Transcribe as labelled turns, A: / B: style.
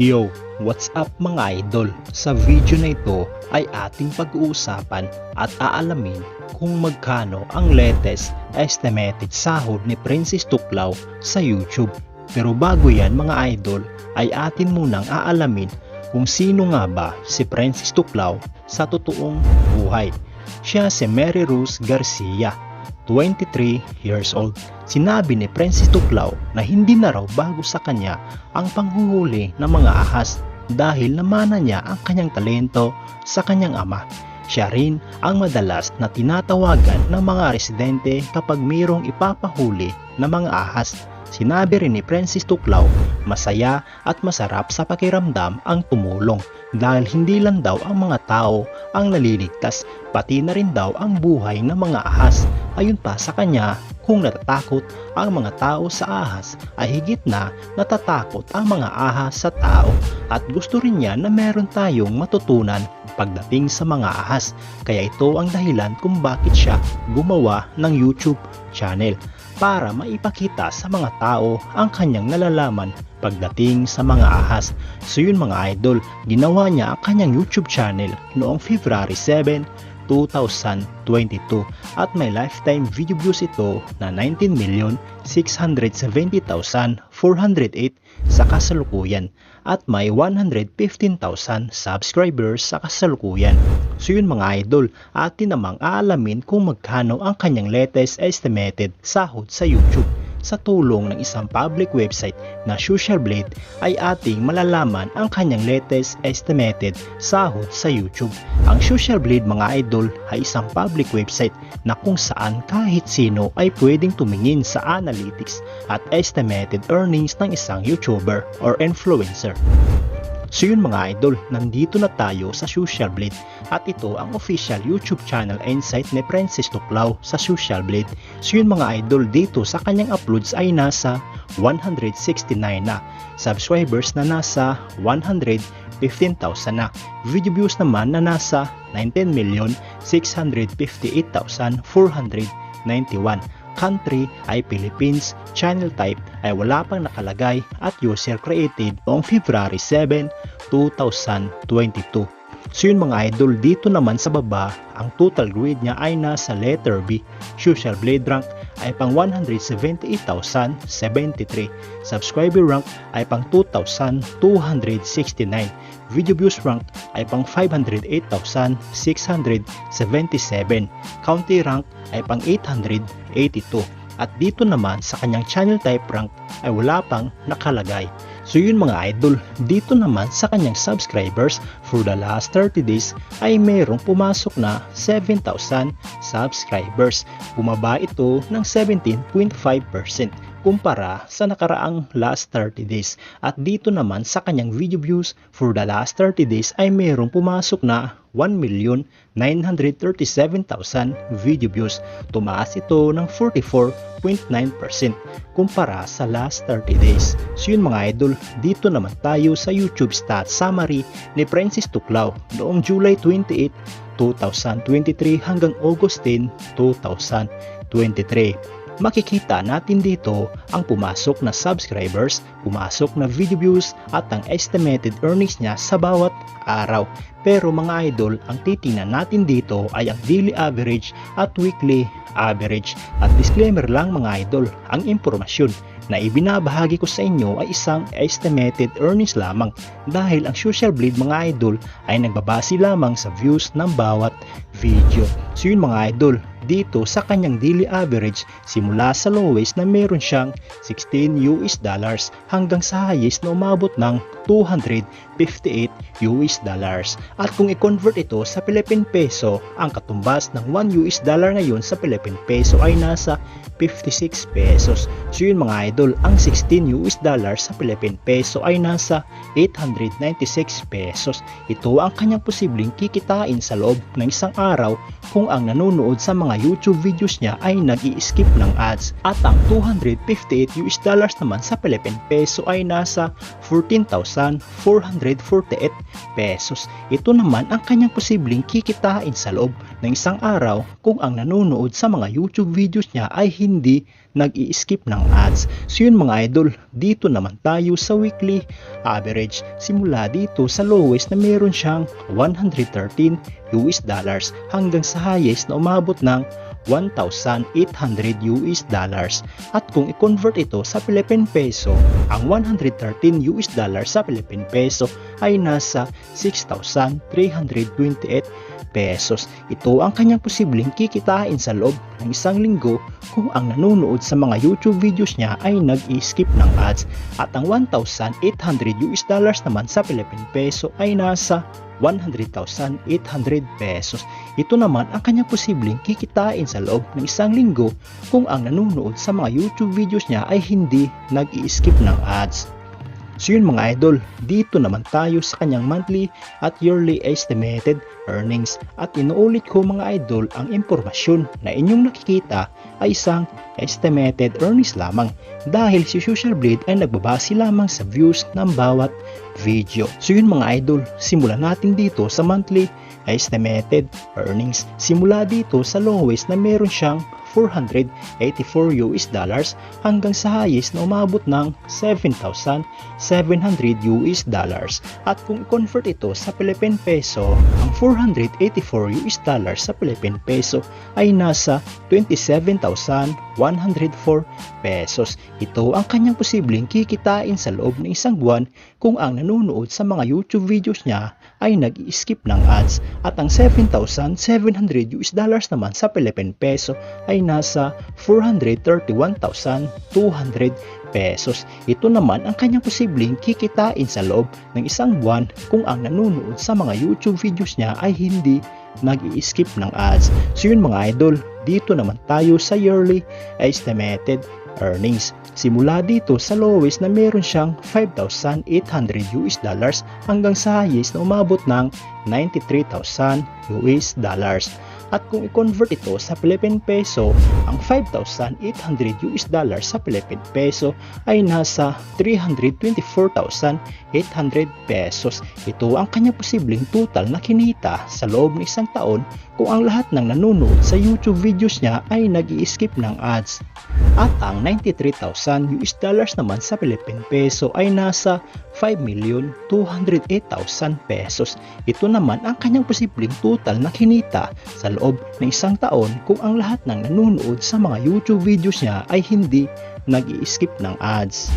A: Yo, what's up mga idol? Sa video na ito ay ating pag-uusapan at aalamin kung magkano ang latest estimated sahod ni Princess Tuklaw sa YouTube. Pero bago yan mga idol ay atin munang aalamin kung sino nga ba si Princess Tuklaw sa totoong buhay. Siya si Mary Rose Garcia 23 years old. Sinabi ni Princess Tuklaw na hindi na raw bago sa kanya ang panghuhuli ng mga ahas dahil namana niya ang kanyang talento sa kanyang ama. Siya rin ang madalas na tinatawagan ng mga residente kapag mayroong ipapahuli ng mga ahas. Sinabi rin ni Princess Tuklaw, masaya at masarap sa pakiramdam ang tumulong dahil hindi lang daw ang mga tao ang naliligtas, pati na rin daw ang buhay ng mga ahas. Ayun pa sa kanya, kung natatakot ang mga tao sa ahas ay higit na natatakot ang mga ahas sa tao at gusto rin niya na meron tayong matutunan pagdating sa mga ahas. Kaya ito ang dahilan kung bakit siya gumawa ng YouTube channel para maipakita sa mga tao ang kanyang nalalaman pagdating sa mga ahas. So yun mga idol, ginawa niya ang kanyang YouTube channel noong February 7, 2022 at may lifetime video views ito na 19,670,408 sa kasalukuyan at may 115,000 subscribers sa kasalukuyan. So yun mga idol, atin namang aalamin kung magkano ang kanyang latest estimated sahod sa YouTube. Sa tulong ng isang public website na Social Blade ay ating malalaman ang kanyang latest estimated sahod sa YouTube. Ang Social Blade mga idol ay isang public website na kung saan kahit sino ay pwedeng tumingin sa analytics at estimated earnings ng isang YouTuber or influencer. So yun mga idol, nandito na tayo sa Social Blade at ito ang official YouTube channel and site ni Princess Tuklaw sa Social Blade. So yun mga idol, dito sa kanyang uploads ay nasa 169 na. Subscribers na nasa 115,000 na. Video views naman na nasa 19,658,491 country ay Philippines, channel type ay wala pang nakalagay at user created noong February 7, 2022. So yun mga idol, dito naman sa baba, ang total grade niya ay nasa letter B. Social Blade rank ay pang 178,073. Subscriber rank ay pang 2,269. Video views rank ay pang 508,677. County rank ay pang 882. At dito naman sa kanyang channel type rank ay wala pang nakalagay. So yun mga idol, dito naman sa kanyang subscribers for the last 30 days ay mayroong pumasok na 7,000 subscribers. Bumaba ito ng 17.5% kumpara sa nakaraang last 30 days. At dito naman sa kanyang video views for the last 30 days ay mayroong pumasok na 1,937,000 video views. Tumaas ito ng 44.9% kumpara sa last 30 days. So yun mga idol, dito naman tayo sa YouTube stats summary ni Princess Tuklaw noong July 28, 2023 hanggang August 10, 2023 makikita natin dito ang pumasok na subscribers, pumasok na video views at ang estimated earnings niya sa bawat araw. Pero mga idol, ang titingnan natin dito ay ang daily average at weekly average. At disclaimer lang mga idol, ang impormasyon na ibinabahagi ko sa inyo ay isang estimated earnings lamang dahil ang social blade mga idol ay nagbabase lamang sa views ng bawat video. So yun mga idol, dito sa kanyang daily average simula sa lowest na meron siyang 16 US dollars hanggang sa highest na umabot ng 258 US dollars. At kung i-convert ito sa Philippine peso, ang katumbas ng 1 US dollar ngayon sa Philippine peso ay nasa 56 pesos. So yun mga idol, ang 16 US dollars sa Philippine peso ay nasa 896 pesos. Ito ang kanyang posibleng kikitain sa loob ng isang araw kung ang nanonood sa mga YouTube videos niya ay nag skip ng ads. At ang 258 US dollars naman sa Philippine peso ay nasa 14,448 pesos. Ito naman ang kanyang posibleng kikitain sa loob ng isang araw kung ang nanonood sa mga YouTube videos niya ay hindi nag skip ng ads. So yun mga idol, dito naman tayo sa weekly average. Simula dito sa lowest na meron siyang 113 US dollars hanggang sa highest na umabot ng 1,800 US dollars. At kung i-convert ito sa Philippine Peso, ang 113 US dollars sa Philippine Peso ay nasa 6,328 pesos. Ito ang kanyang posibleng kikitain sa loob ng isang linggo kung ang nanonood sa mga YouTube videos niya ay nag-skip ng ads. At ang 1,800 US dollars naman sa Philippine Peso ay nasa 100,800 pesos. Ito naman ang kanyang posibleng kikitain sa loob ng isang linggo kung ang nanonood sa mga YouTube videos niya ay hindi nag-skip ng ads. So yun mga idol, dito naman tayo sa kanyang monthly at yearly estimated earnings at inuulit ko mga idol ang impormasyon na inyong nakikita ay isang estimated earnings lamang dahil si Social Blade ay nagbabase lamang sa views ng bawat video. So yun mga idol, simulan natin dito sa monthly estimated earnings. Simula dito sa lowest na meron siyang 484 US dollars hanggang sa highest na umabot ng 7,700 US dollars. At kung i-convert ito sa Philippine Peso, ang 484 US dollars sa Philippine Peso ay nasa 27,104 pesos. Ito ang kanyang posibleng kikitain sa loob ng isang buwan kung ang nanonood sa mga YouTube videos niya ay nag-skip ng ads at ang 7,700 US dollars naman sa Philippine Peso ay nasa 431,200 pesos. Ito naman ang kanyang posibleng kikitain sa loob ng isang buwan kung ang nanonood sa mga YouTube videos niya ay hindi nag-skip ng ads. So yun mga idol, dito naman tayo sa yearly estimated earnings. Simula dito sa lowest na meron siyang 5,800 US dollars hanggang sa highest na umabot ng 93,000 US dollars. At kung i-convert ito sa Philippine Peso, ang 5,800 US dollars sa Philippine Peso ay nasa 324,800 pesos. Ito ang kanya posibleng total na kinita sa loob ng isang taon kung ang lahat ng nanonood sa YouTube videos niya ay nag skip ng ads. At ang 93,000 US dollars naman sa Philippine Peso ay nasa 5,208,000 pesos. Ito naman ang kanyang posibleng total na kinita sa loob ng isang taon kung ang lahat ng nanonood sa mga YouTube videos niya ay hindi nag skip ng ads.